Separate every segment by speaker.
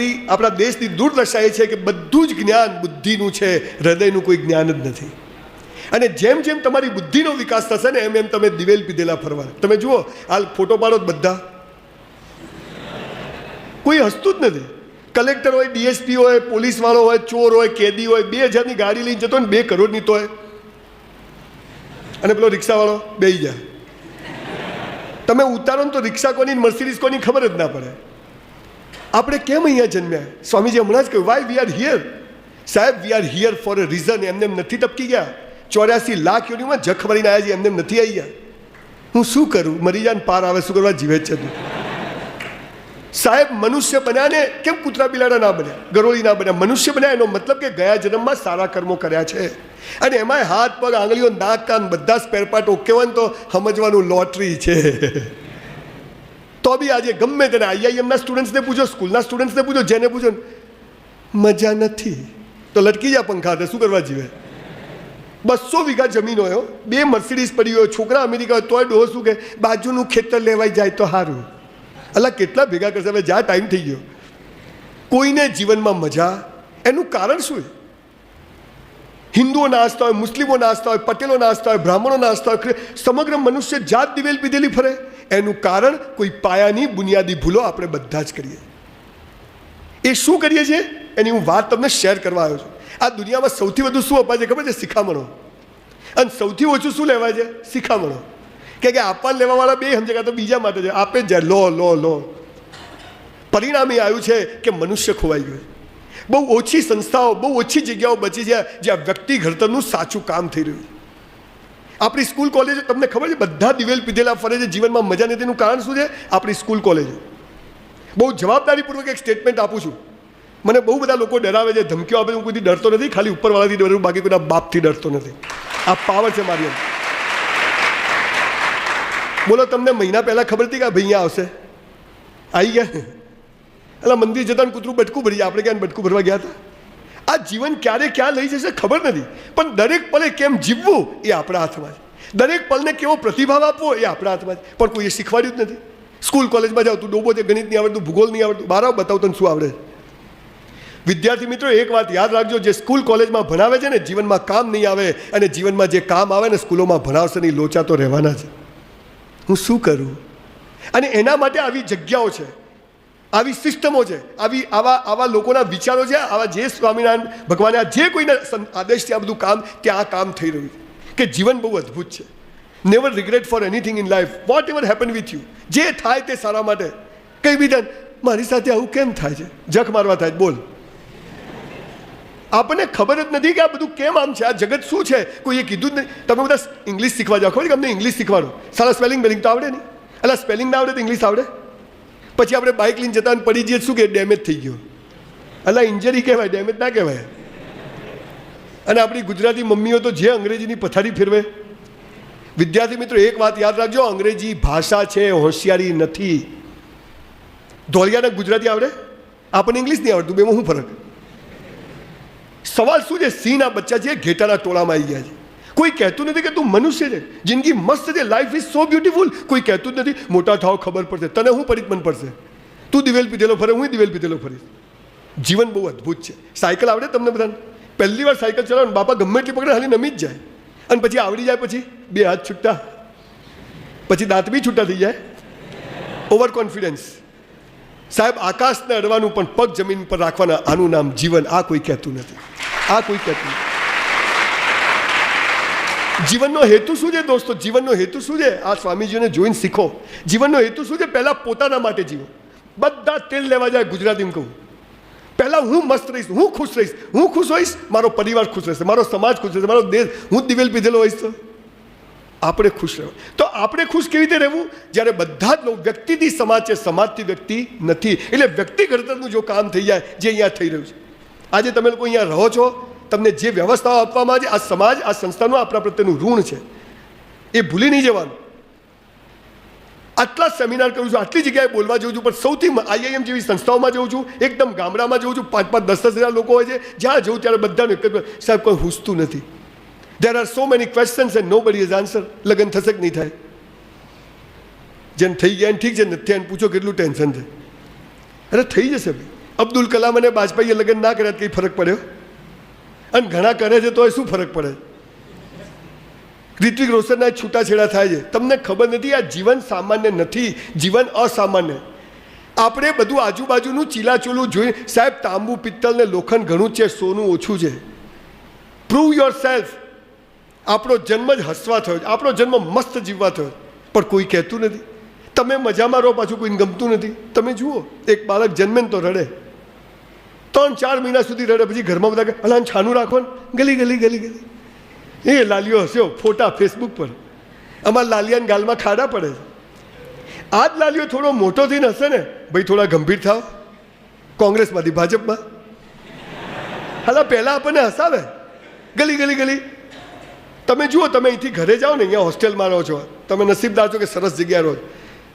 Speaker 1: આપણી, આપણા દેશની દુર્દશા એ છે કે બધું જ જ્ઞાન બુદ્ધિનું છે, હૃદયનું કોઈ જ્ઞાન જ નથી. અને જેમ જેમ તમારી બુદ્ધિનો વિકાસ થશે ને, એમ એમ તમે દિવેલ પીધેલા ફરવા તમે જુઓ, હાલ ફોટો પાડો બધા. કોઈ હસતું જ નથી. કલેક્ટર હોય, ડીએસપી હોય, પોલીસવાળો હોય, ચોર હોય, કેદી હોય, બે હજારની ગાડી લઈને જતો ને, બે કરોડની હોય. અને પેલો રિક્ષાવાળો બે જાય. તમે ઉતારો ને તો રિક્ષા કોની મર્સિડીઝ કોની ખબર જ ના પડે. આપણે કેમ અહીંયા જન્મ્યા? સ્વામીજી હમણાં જ કહ્યું વાય વી આર હિયર સાહેબ we are here for a reason એમને એમ નથી ટપકી ગયા. ચોર્યાસી લાખ યોનીમાં જખ મરીને આવ્યા છે એમને એમ નથી આવી ગયા. હું શું કરું? મરી જાય પાર આવે, શું કરવા જીવે છે સાહેબ, મનુષ્ય બન્યા ને કેમ કૂતરા બિલાડા ના બન્યા? ગરોળી ના બન્યા. મનુષ્ય બન્યા એનો મતલબ કે ગયા જન્મમાં સારા કર્મો કર્યા છે. અને એમાંય હાથ, પગ, આંગળીઓ, નાક, કાન બધા સ્પેરપાર્ટ ઓકે તો સમજવાનું લોટરી છે. તો બી આજે ગમે તેને આઈઆઈએમના સ્ટુડન્ટ્સને પૂછો સ્કૂલના સ્ટુડન્ટ્સને પૂછો, જેને પૂછો, મજા નથી. તો લટકી જા પંખા હાથે, શું કરવા જીવે? બસો વીઘા જમીન હોય બે મર્સિડીઝ પડી હોય, છોકરા અમેરિકા હોય, તોય ડોહો શું કે, બાજુનું ખેતર લેવાઈ જાય તો સારું અલા, કેટલા ભેગા કરશે? હવે જ્યાં ટાઈમ થઈ ગયો. કોઈને જીવનમાં મજા? એનું કારણ શું હિન્દુઓ નાસ્તા હોય, મુસ્લિમો નાસ્તા હોય, પટેલો નાસ્તા હોય, બ્રાહ્મણો નાસ્તા હોય સમગ્ર મનુષ્ય જાત દિવેલ પીધેલી ફરે. એનું કારણ કોઈ પાયાની બુનિયાદી ભૂલો આપણે બધા જ કરીએ. એ શું કરીએ છીએ? એની હું વાત તમને શેર કરવા આવ્યો છું. આ દુનિયામાં સૌથી વધુ શું અપાય છે ખબર છે? શિખામણો. અને સૌથી ઓછું શું લેવાય છે? શિખામણો. કે કે આપવા લેવાવાળા બે સમજે કાં તો બીજા માટે છે. આપે જ લો લો લો. પરિણામ એ આવ્યું છે કે મનુષ્ય ખોવાઈ ગયું બહુ ઓછી સંસ્થાઓ, બહુ ઓછી જગ્યાઓ બચી છે જ્યાં વ્યક્તિ ઘડતરનું સાચું કામ થઈ રહ્યું આપણી સ્કૂલ કોલેજો, તમને ખબર છે, બધા દિવેલ પીધેલા ફરે છે, જીવનમાં મજા નથી. એનું કારણ શું છે? આપણી સ્કૂલ કોલેજો. બહુ જવાબદારીપૂર્વક એક સ્ટેટમેન્ટ આપું છું. મને બહુ બધા લોકો ડરાવે છે, ધમકીઓ આપે હું કોઈથી ડરતો નથી, ખાલી ઉપરવાળાથી ડરું બાકી કોઈના બાપથી ડરતો નથી. આ પાવર છે મારી બોલો, તમને મહિના પહેલાં ખબર હતી કે ભાઈ આવશે? આવી ગયા? એટલે મંદિર જતા કૂતરું બટકું ભરી આપણે ક્યાં બટકું ભરવા ગયા હતા? આ જીવન ક્યારે ક્યાં લઈ જશે ખબર નથી. પણ દરેક પલે કેમ જીવવું એ આપણા હાથમાં છે. દરેક પલને કેવો પ્રતિભાવ આપવો એ આપણા હાથમાં છે. પણ કોઈએ શીખવાડ્યું જ નથી. સ્કૂલ કોલેજમાં જાવ તું ડોબો છે ગણિત નહીં આવડતું ભૂગોળ નહીં આવડતું બાર બતાવ તને શું આવડે વિદ્યાર્થી મિત્રો, એક વાત યાદ રાખજો, જે સ્કૂલ કોલેજમાં ભણાવે છે ને, જીવનમાં કામ નહીં આવે અને જીવનમાં જે કામ આવે ને, સ્કૂલોમાં ભણાવશે નહીં, લોચા તો રહેવાના છે. હું શું કરું? અને એના માટે આવી જગ્યાઓ છે. આવી સિસ્ટમો છે, આવી આવા આવા લોકોના વિચારો છે, આવા જે સ્વામિનારાયણ ભગવાને આ જે કોઈના આદેશથી આ બધું કામ ત્યાં આ કામ થઈ રહ્યું કે જીવન બહુ અદ્ભુત છે. Never regret for anything in life whatever happen with you જે થાય તે સારા માટે. કઈ બી મારી સાથે આવું કેમ થાય છે? જખ મારવા થાય બોલ. આપણને ખબર જ નથી કે આ બધું કેમ આમ છે? આ જગત શું છે? કોઈએ કીધું જ નહીં. તમે બધા ઇંગ્લિશ શીખવા જાઓ. ખબર કે અમને ઇંગ્લિશ શીખવાનું સારા સ્પેલિંગ બેલિંગ તો આવડે નહીં. એટલે સ્પેલિંગ ના આવડે તો ઇંગ્લિશ આવડે? પછી આપણે બાઇક લઈને જતા પડી જઈએ શું કે ડેમેજ થઈ ગયો. અલા ઇન્જરી કહેવાય ડેમેજ ના કહેવાય. અને આપણી ગુજરાતી મમ્મીઓ તો જે અંગ્રેજીની પથારી ફેરવે. વિદ્યાર્થી મિત્રો, એક વાત યાદ રાખજો, અંગ્રેજી ભાષા છે, હોશિયારી નથી. ધોળિયાને ગુજરાતી આવડે? આપણને ઇંગ્લિશ નહીં આવડતું, બેમાં શું ફરક? સવાલ શું છે? સિંહના બચ્ચા છે, ઘેટાના ટોળામાં આવી ગયા છે. કોઈ કહેતું નથી કે તું મનુષ્ય છે. જિંદગી મસ્ત છે. લાઈફ ઇઝ સો બ્યુટીફુલ કોઈ કહેતું જ નથી. મોટા થાવ ખબર પડશે. તને હું પરિતમન પડશે? તું દિવેલ પીધેલો ફરે, હું દિવેલ પીધેલો ફરીશ. જીવન બહુ અદ્ભુત છે. સાયકલ આવડે તમને બધાને? પહેલી વાર સાયકલ ચલાવો બાપા ગમે એટલી પકડે, હાલી નમી જ જાય. અને પછી આવડી જાય, પછી બે હાથ છૂટા પછી દાંત બી છૂટા થઈ જાય. ઓવર કોન્ફિડન્સ સાહેબ, આકાશને અડવાનું પણ પગ જમીન પર રાખવાના આનું નામ જીવન. આ કોઈ કહેતું નથી. આ કોઈ કહેતું નથી. જીવનનો હેતુ શું છે દોસ્તો? જીવનનો હેતુ શું છે? આ સ્વામીજીને જોઈને શીખો. જીવનનો હેતુ શું છે? પહેલાં પોતાના માટે જીવો. બધા તેલ લેવા જાય ગુજરાતીમાં કહું. પહેલાં હું મસ્ત રહીશ, હું ખુશ રહીશ. હું ખુશ હોઈશ, મારો પરિવાર ખુશ રહેશે, મારો સમાજ ખુશ રહેશે, મારો દેશ. હું દિવેલ પીધેલો હોઈશ તો. આપણે ખુશ રહેવું. તો આપણે ખુશ કેવી રીતે રહેવું? જ્યારે બધા જ લોકો વ્યક્તિથી સમાજ છે, સમાજથી વ્યક્તિ નથી. એટલે વ્યક્તિ ઘડતરનું જો કામ થઈ જાય, જે અહીંયા થઈ રહ્યું છે. આજે તમે લોકો અહીંયા રહો છો તમને જે વ્યવસ્થાઓ આપવામાં આવે છે, આ સમાજ, આ સંસ્થાનું આપણા પ્રત્યેનું ઋણ છે, એ ભૂલી નહીં જવાનું. આટલા સેમિનાર કરું છું, આટલી જગ્યાએ બોલવા જઉં છું, પણ સૌથી આઈઆઈએમ જેવી સંસ્થાઓમાં જઉં છું, એકદમ ગામડામાં જઉં છું પાંચ પાંચ દસ દસ હજાર લોકો હોય છે, જ્યાં જઉં ત્યારે બધાને સાહેબ, કોઈ હુસતું નથી. There are so many questions and nobody is answer લગ્ન થશે કે નહીં થાય? જેમ થઈ ગયા એને ઠીક છે, નથી એને પૂછો કેટલું ટેન્શન છે. અરે, થઈ જશે ભાઈ. અબ્દુલ કલામ અને વાજપેયીએ લગ્ન ના કર્યા કંઈ ફરક પડ્યો? અને ઘણા કરે છે તોય શું ફરક પડે? ઋત્વિક રોશનના છૂટાછેડા થાય છે. તમને ખબર નથી, આ જીવન સામાન્ય નથી, જીવન અસામાન્ય. આપણે બધું આજુબાજુનું ચીલાચૂલું જોઈ સાહેબ, તાંબુ, પિત્તલ ને લોખંડ ઘણું છે, સોનું ઓછું છે. પ્રૂવ યોર સેલ્ફ આપણો જન્મ જ હસવા થયો આપણો જન્મ મસ્ત જીવવા થયો પણ કોઈ કહેતું નથી. તમે મજામાં રહો, પાછું કોઈને ગમતું નથી. તમે જુઓ, એક બાળક જન્મે તો રડે. ત્રણ, ચાર મહિના સુધી રડે, પછી ઘરમાં બધા અલા છાનું રાખો ને ગલી ગલી ગલી ગલી. એ લાલીઓ હસ્યો, ફોટા ફેસબુક પર. અમારા લાલિયાને ગાલમાં ખાડા પડે છે. આ જ લાલીઓ થોડો મોટો થઈને હશે ને, ભાઈ થોડા ગંભીર થાવ કોંગ્રેસમાંથી, ભાજપમાં. હાલા, પહેલાં આપણને હસાવે. ગલી ગલી ગલી. તમે જુઓ, તમે અહીંથી ઘરે જાઓ ને, અહીંયા હોસ્ટેલમાં રહો છો. તમે નસીબદાર છો કે સરસ જગ્યા રહો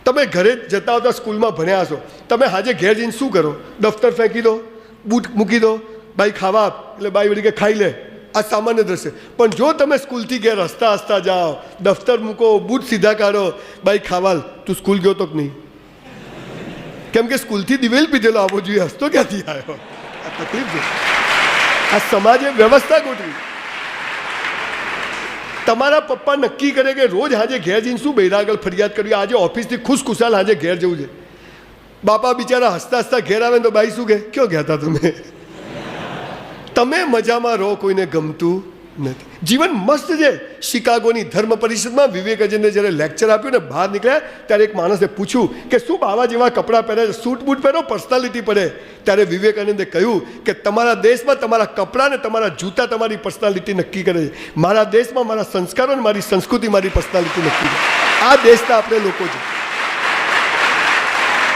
Speaker 1: તમે ઘરે જતા આવતા સ્કૂલમાં ભણ્યા છો તમે હાજે ઘેર જઈને શું કરો? દફતર ફેંકી દો. બૂટ મૂકી દો બાઈ ખાવા આપ. એટલે બાઈ વળી કે, ખાઈ લે. આ સામાન્ય દ્રશ્ય. પણ જો તમે સ્કૂલથી ઘેર હસતા હસતા જાઓ, દફતર મૂકો, બૂટ સીધા કાઢો બાઈ ખાવાલ તું સ્કૂલ ગયો તો કે નહીં? કેમ કે સ્કૂલથી દિવેલ પીધેલો આવવો જોઈએ, હસતો ક્યાંથી આવ્યો? આ તકલીફ છે. આ સમાજે વ્યવસ્થા ગોઠવી. તમારા પપ્પા નક્કી કરે કે રોજ આજે ઘેર જઈને શું બૈરાગળ ફરિયાદ કરવી? આજે ઓફિસથી ખુશખુશાલ આજે ઘેર જવું છે. બાપા બિચારા હસતા હસતા ઘેર આવે તો બાઈ શું ક્યો ગયા હતા તમે? તમે મજામાં રહો, કોઈને ગમતું નથી. જીવન મસ્ત છે. શિકાગોની ધર્મ પરિષદમાં વિવેકાનંદે જ્યારે લેક્ચર આપ્યું ને, બહાર નીકળ્યા, ત્યારે એક માણસે પૂછ્યું કે શું બાવા જેવા કપડાં પહેરે સૂટ બૂટ પહેરો? પર્સનાલિટી પડે. ત્યારે વિવેકાનંદે કહ્યું કે તમારા દેશમાં તમારા કપડાં ને તમારા જૂતા તમારી પર્સનાલિટી નક્કી કરે છે. મારા દેશમાં મારા સંસ્કારો ને મારી સંસ્કૃતિ મારી પર્સનાલિટી નક્કી કરે આ દેશના આપણે લોકો છે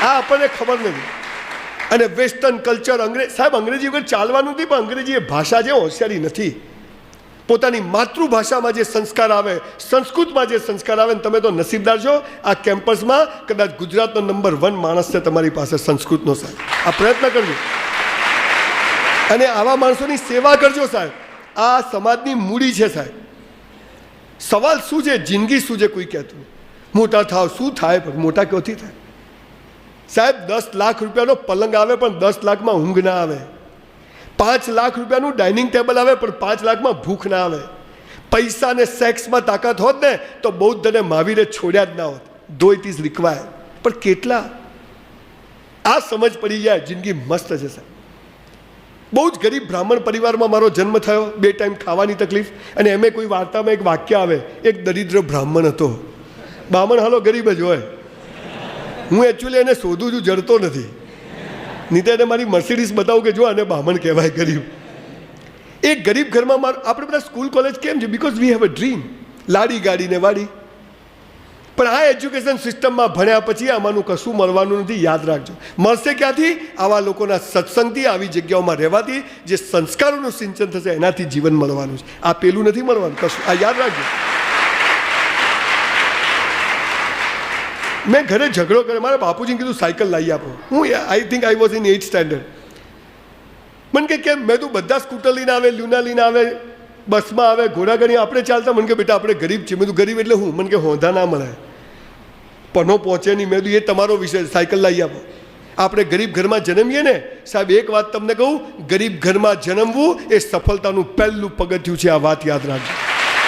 Speaker 1: આ આપણને ખબર નથી. અને વેસ્ટર્ન કલ્ચર અંગ્રેજ સાહેબ, અંગ્રેજી વગર ચાલવાનું નથી પણ અંગ્રેજી એ ભાષા છે હોશિયારી નથી. પોતાની માતૃભાષામાં જે સંસ્કાર આવે, સંસ્કૃતમાં જે સંસ્કાર આવે ને તમે તો નસીબદાર છો. આ કેમ્પસમાં કદાચ ગુજરાતનો નંબર વન માણસ છે તમારી પાસે સંસ્કૃતનો, સાહેબ. આ પ્રયત્ન કરજો. અને આવા માણસોની સેવા કરજો, સાહેબ. આ સમાજની મૂડી છે, સાહેબ. સવાલ શું છે? જિંદગી શું છે કોઈ કહેતું? મોટા થાવ શું થાય? મોટા ક્યાંથી થાય? સાહેબ, દસ લાખ રૂપિયાનો પલંગ આવે પણ દસ લાખમાં ઊંઘ ના આવે. પાંચ લાખ રૂપિયાનું ડાઇનિંગ ટેબલ આવે પણ પાંચ લાખમાં ભૂખ ના આવે. પૈસા ને સેક્સમાં તાકાત હોત ને, તો બૌદ્ધ અને મહાવીરે છોડ્યા જ ના હોત. ધો ઇટ ઇઝ રિક્વાયર પણ કેટલા? આ સમજ પડી જાય, જિંદગી મસ્ત છે સાહેબ. બહુ જ ગરીબ બ્રાહ્મણ પરિવારમાં મારો જન્મ થયો, બે ટાઈમ ખાવાની તકલીફ, અને એમે કોઈ વાર્તામાં એક વાક્ય આવે, એક દરિદ્ર બ્રાહ્મણ હતો. બ્રાહ્મણ હાલો, ગરીબ જ હોય. હું એકચ્યુઅલી એને શોધું છું, જડતો નથી. નહીં તો એને મારી મર્સિડીસ બતાવું કે જો આને બામણ કહેવાય ગરીબ. એ ગરીબ ઘરમાં મારું આપણે બધા સ્કૂલ કોલેજ કેમ છે because we have a dream લાડી ગાડી ને વાડી. પણ આ એજ્યુકેશન સિસ્ટમમાં ભણ્યા પછી આમાંનું કશું મળવાનું નથી, યાદ રાખજો. મળશે ક્યાંથી? આવા લોકોના સત્સંગથી, આવી જગ્યાઓમાં રહેવાથી જે સંસ્કારોનું સિંચન થશે, એનાથી જીવન મળવાનું છે. આ પેલું નથી મળવાનું, કશું આ યાદ રાખજો. મેં ઘરે ઝઘડો કર્યો. મારા બાપુજીને કીધું, સાયકલ લાવી આપો. હું I think I was in eight standard મને કે, કેમ? મેં તું બધા સ્કૂટર લઈને આવે લ્યુના લઈને આવે, બસમાં આવે ઘોડાગાડી આપણે ચાલતા. મને કે, બેટા, આપણે ગરીબ છીએ. મેં તું ગરીબ એટલે હું? મને કે, હોંધા ના મળે. પનો પહોંચે નહીં. મેં તું એ તમારો વિષય, સાયકલ લાવી આપો. આપણે ગરીબ ઘરમાં જન્મીએ ને, સાહેબ, એક વાત તમને કહું, ગરીબ ઘરમાં જન્મવું એ સફળતાનું પહેલું પગથિયું છે, આ વાત યાદ રાખજો.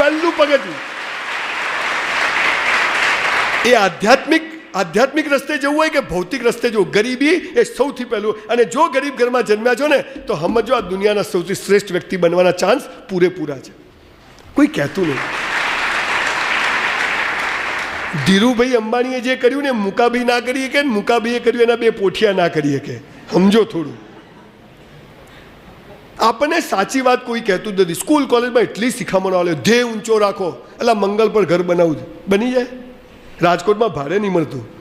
Speaker 1: પહેલું પગથિયું. એ આધ્યાત્મિક આધ્યાત્મિક રસ્તે જવું હોય કે ભૌતિક રસ્તે જવું, ગરીબી એ સૌથી પહેલું. અને જો ગરીબ ઘરમાં જન્મ્યા છો ને, તો સમજો આ દુનિયાના સૌથી શ્રેષ્ઠ વ્યક્તિ બનવાના ચાન્સ પૂરેપૂરા છે. કોઈ કહેતું નહીં. ધીરુભાઈ અંબાણીએ જે કર્યું ને મુકાભાઈ ના કરી કે મુકાભાઈએ કર્યું, એના બે પોઠિયા ના કરી કે? સમજો થોડું. આપણને સાચી વાત કોઈ કહેતું જ નથી. સ્કૂલ, કોલેજમાં એટલી શિખામણો આવે ધ્યેય ઊંચો રાખો, એટલે મંગલ પર ઘર બનાવવું બની જાય? રાજકોટમાં ભાડે નહીં મળતું.